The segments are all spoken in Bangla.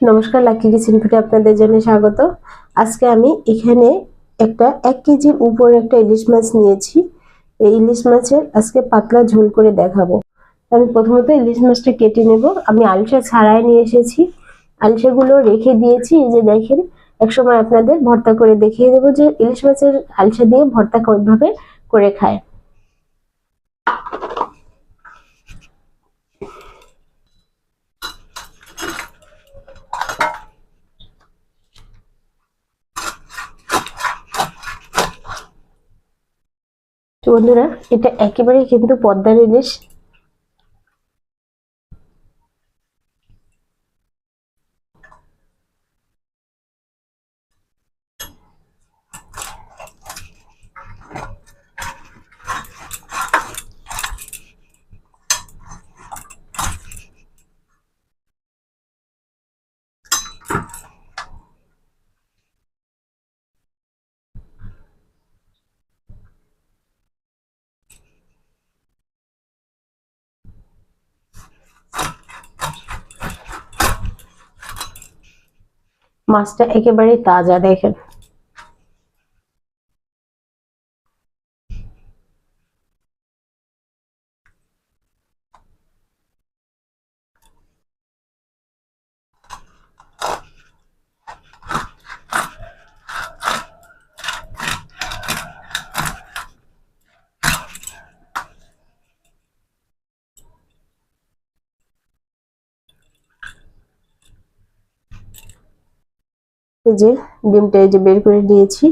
নমস্কার, লাকি কিচেন ফুটে আপনাদের জন্য স্বাগত। আজকে আমি এখানে একটা এক কেজির উপর একটা ইলিশ মাছ নিয়েছি। এই ইলিশ মাছের আজকে পাতলা ঝোল করে দেখাবো। আমি প্রথমত ইলিশ মাছটা কেটে নেব। আমি আলসা ছাড়াই নিয়ে এসেছি। আলসাগুলো রেখে দিয়েছি। এই যে দেখেন, একসময় আপনাদের ভর্তা করে দেখিয়ে দেবো যে ইলিশ মাছের আলসা দিয়ে ভর্তা কীভাবে করে খায় তো বন্ধুরা এটা একেবারেই কিন্তু পদ্মার ইলিশ। মাছটা একেবারে তাজা দেখেন এই যে ডিমটা এই যে বের করে নিয়েছি।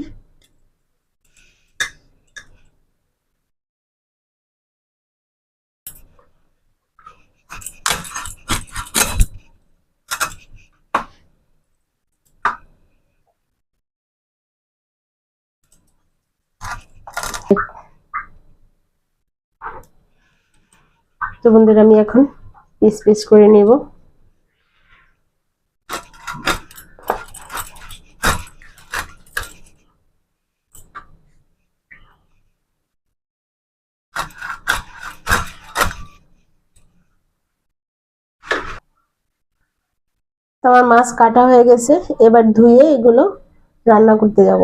তো বন্ধুরা, আমি এখন পিস পিস করে নেব। আমার মাছ কাটা হয়ে গেছে, এবার ধুয়ে এগুলো রান্না করতে যাব।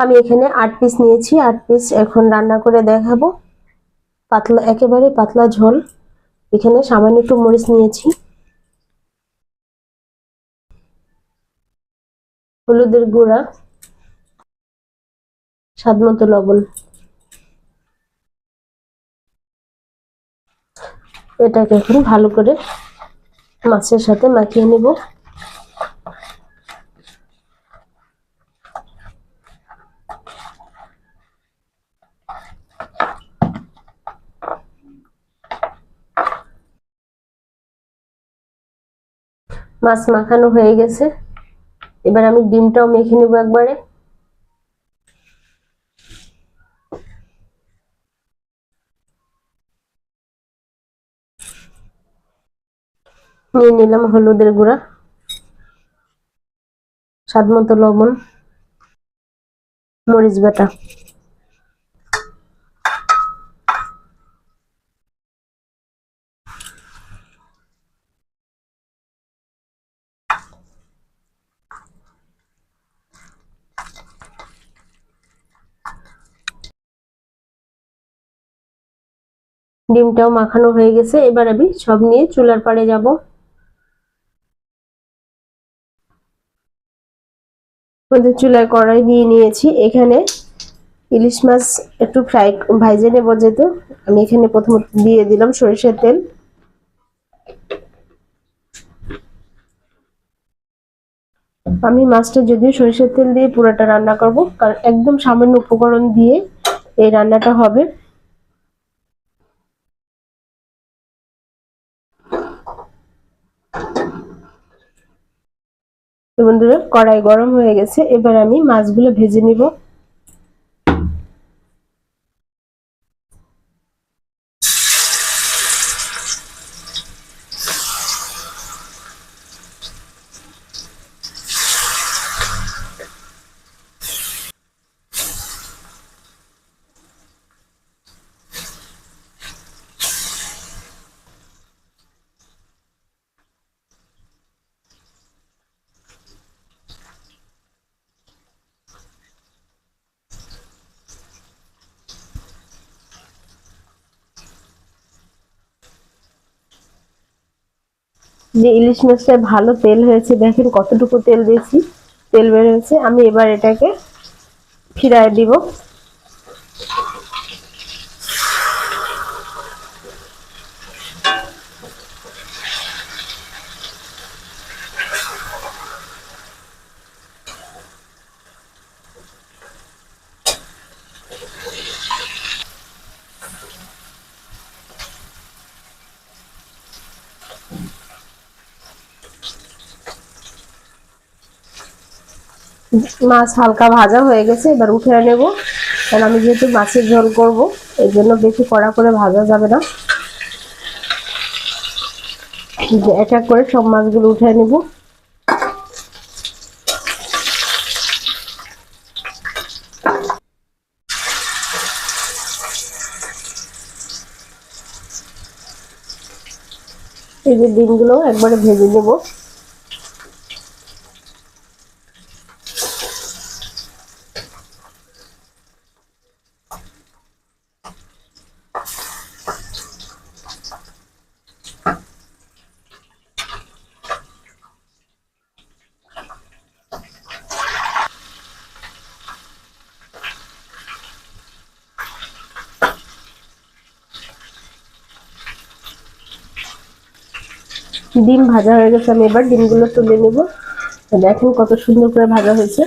আমি এখানে আট পিস নিয়েছি, আট পিস এখন রান্না করে দেখাবো। পাতলা, একেবারে পাতলা ঝোল। এখানে সামান্য একটু মরিচ নিয়েছি। হলুদের গুঁড়া স্বাদ মতো লবণ। এটাকে এখন ভালো করে মাছের সাথে মাখিয়ে নেব। মাছ মাখানো হয়ে গেছে। এবার আমি ডিমটাও মেখে নেব একবারে। নিয়ে নিলাম হলুদের গুঁড়া, স্বাদ মতো লবণ, মরিচ বাটা। ডিমটাও মাখানো হয়ে গেছে, এবার আমি সব নিয়ে চুলার পাড়ে যাব। আমাদের চুলায় কড়াই নিয়ে নিয়েছি। এখানে ইলিশ মাছ একটু ফ্রাই ভাইজে নেব যেহেতু। আমি এখানে প্রথমত দিয়ে দিলাম সরিষার তেল। আমি মাছটা যদিও সরিষার তেল দিয়ে পুরোটা রান্না করব, কারণ একদম সামান্য উপকরণ দিয়ে এই রান্নাটা হবে। বন্ধুরা কড়াই গরম হয়ে গেছে। এবার আমি মাছগুলো ভেজে নিব। যে ইলিশ মাছটায় ভালো তেল হয়েছে, দেখেন কতটুকু তেল দিয়েছি, তেল বের আমি এবার এটাকে ফিরায় দিব। মাছ হালকা ভাজা হয়ে গেছে, এবার উঠে নেব। কারণ আমি যেহেতু মাছের ঝোল করব, এই জন্য বেশি কড়া করে ভাজা যাবে না। এক এক করে সব মাছগুলো উঠে নেব। এই যে ডিমগুলো একবারে ভেজে নেব। ডিম ভাজা হয়ে গেছে, আমি এবার ডিমগুলো তুলে নেব। দেখেন কত সুন্দর করে ভাজা হয়েছে।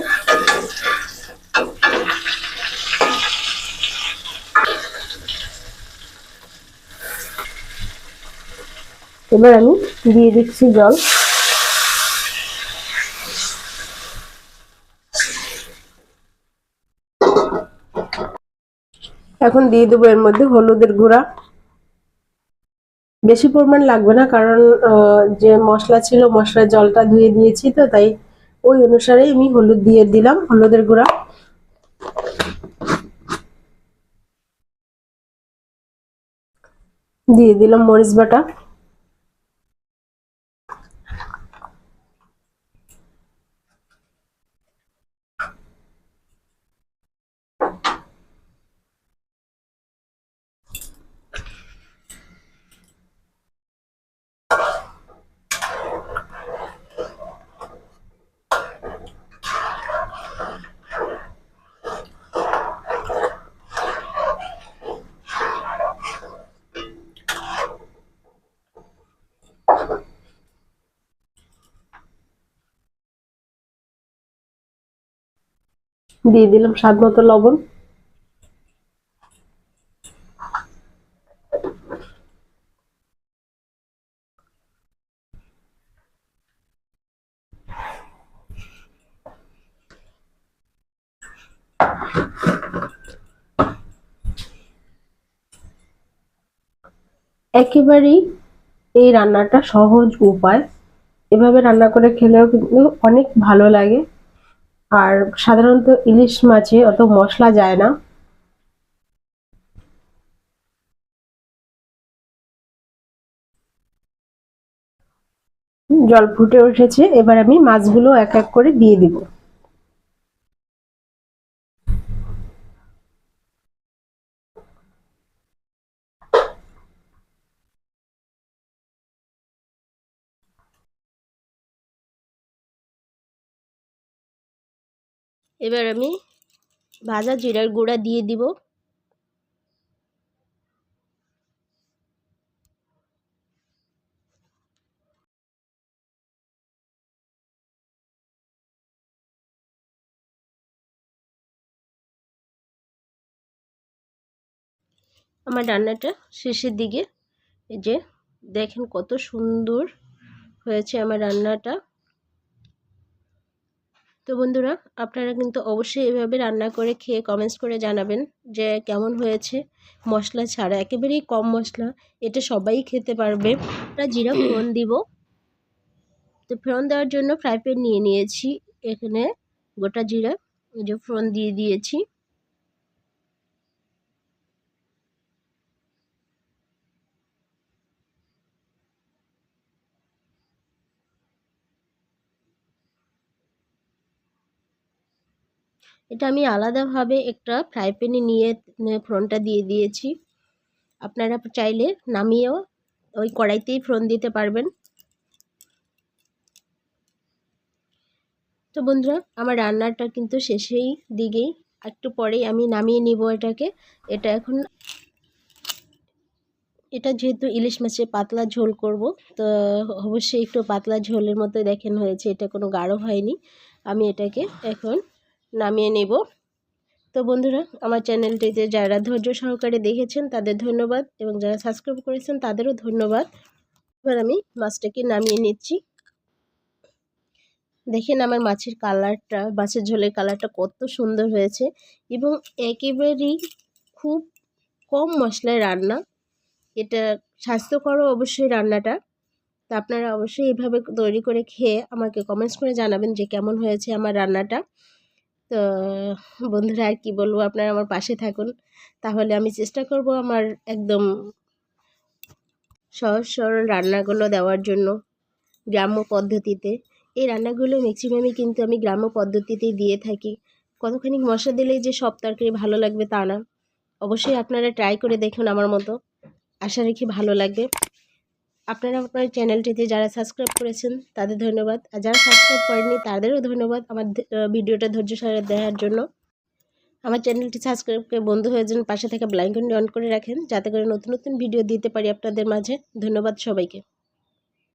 এবার আমি দিয়ে দিচ্ছি জল। এখন দিয়ে দেবো এর মধ্যে হলুদের গুঁড়া। বেশি পরিমাণ লাগবে না, কারণ যে মশলা ছিল মশলার জলটা ধুয়ে দিয়েছি তো, তাই ওই অনুসারে আমি হলুদ দিয়ে দিলাম, হলুদের গুঁড়া। দিয়ে দিলাম মরিচ বাটা। দিয়ে দিলাম স্বাদ মতো লবণ। একেবারেই এই রান্নাটা সহজ উপায়। এভাবে রান্না করে খেলেও কিন্তু অনেক ভালো লাগে। আর সাধারণত ইলিশ মাছে অত মশলা যায় না। জল ফুটে উঠেছে। এবার আমি মাছগুলো এক এক করে দিয়ে দিব। এবার আমি ভাজা জিরার গুঁড়া দিয়ে দিব। আমার রান্নাটা শেষের দিকে, এই যে দেখেন কত সুন্দর হয়েছে আমার রান্নাটা। তো বন্ধুরা আপনারা কিন্তু অবশ্যই এভাবে রান্না করে খেয়ে কমেন্টস করে জানাবেন যে কেমন হয়েছে মশলা ছাড়া। একেবারেই কম মশলা এটা সবাই খেতে পারবে। আমরা জিরা ফোড়ন দিব। তো ফোড়ন দেওয়ার জন্য ফ্রাই প্যান নিয়ে নিয়েছি। এখানে গোটা জিরা যে ফোড়ন দিয়ে দিয়েছি। এটা আমি আলাদাভাবে একটা ফ্রাই প্যানে নিয়ে ফ্রনটা দিয়ে দিয়েছি। আপনারা চাইলে নামিয়েও ওই কড়াইতেই ফ্রন দিতে পারবেন। তো বন্ধুরা, আমার রান্নাটা কিন্তু শেষেই দিকেই। একটু পরেই আমি নামিয়ে নিব এটাকে। এটা এখন, এটা যেহেতু ইলিশ মাছের পাতলা ঝোল করব, তো অবশ্যই একটু পাতলা ঝোলের মতো দেখেন হয়েছে, এটা কোনো গাঢ় হয়নি। আমি এটাকে এখন নামিয়ে নেব। তো বন্ধুরা, আমার চ্যানেলটিতে যারা ধৈর্য সহকারে দেখেছেন, তাদের ধন্যবাদ এবং যারা সাবস্ক্রাইব করেছেন, তাদেরও ধন্যবাদ। এবার আমি মাছটাকে নামিয়ে নিচ্ছি। দেখেন আমার মাছের কালারটা, মাছের ঝোলের কালারটা কত সুন্দর হয়েছে এবং একেবারেই খুব কম মশলায় রান্না। এটা স্বাস্থ্যকরও অবশ্যই রান্নাটা। তা আপনারা অবশ্যই এভাবে তৈরি করে খেয়ে আমাকে কমেন্টস করে জানাবেন যে কেমন হয়েছে আমার রান্নাটা। তো বন্ধুরা আর কি বলব, আপনারা আমার পাশে থাকুন। তাহলে আমি চেষ্টা করব আমার একদম সহজ সরল রান্নাগুলো দেওয়ার জন্য গ্রাম্য পদ্ধতিতে। এই রান্নাগুলো ম্যাক্সিমামই কিন্তু আমি গ্রাম্য পদ্ধতিতেই দিয়ে থাকি। কতখানি মশলা দিলেই যে সব তরকারি ভালো লাগবে তা না। অবশ্যই আপনারা ট্রাই করে দেখুন আমার মতো। আশা রাখি ভালো লাগবে। আপনারা আপনার চ্যানেলটিতে যারা সাবস্ক্রাইব করেছেন, তাদের ধন্যবাদ। আর যারা সাবস্ক্রাইব করেননি, তাদেরও ধন্যবাদ আমার ভিডিওটা ধৈর্য সহকারে দেওয়ার জন্য। আমার চ্যানেলটি সাবস্ক্রাইব করে বন্ধু হয়ে যান পাশে থেকে ব্লাইকনটি অন করে রাখেন, যাতে করে নতুন নতুন ভিডিও দিতে পারি আপনাদের মাঝে। ধন্যবাদ সবাইকে।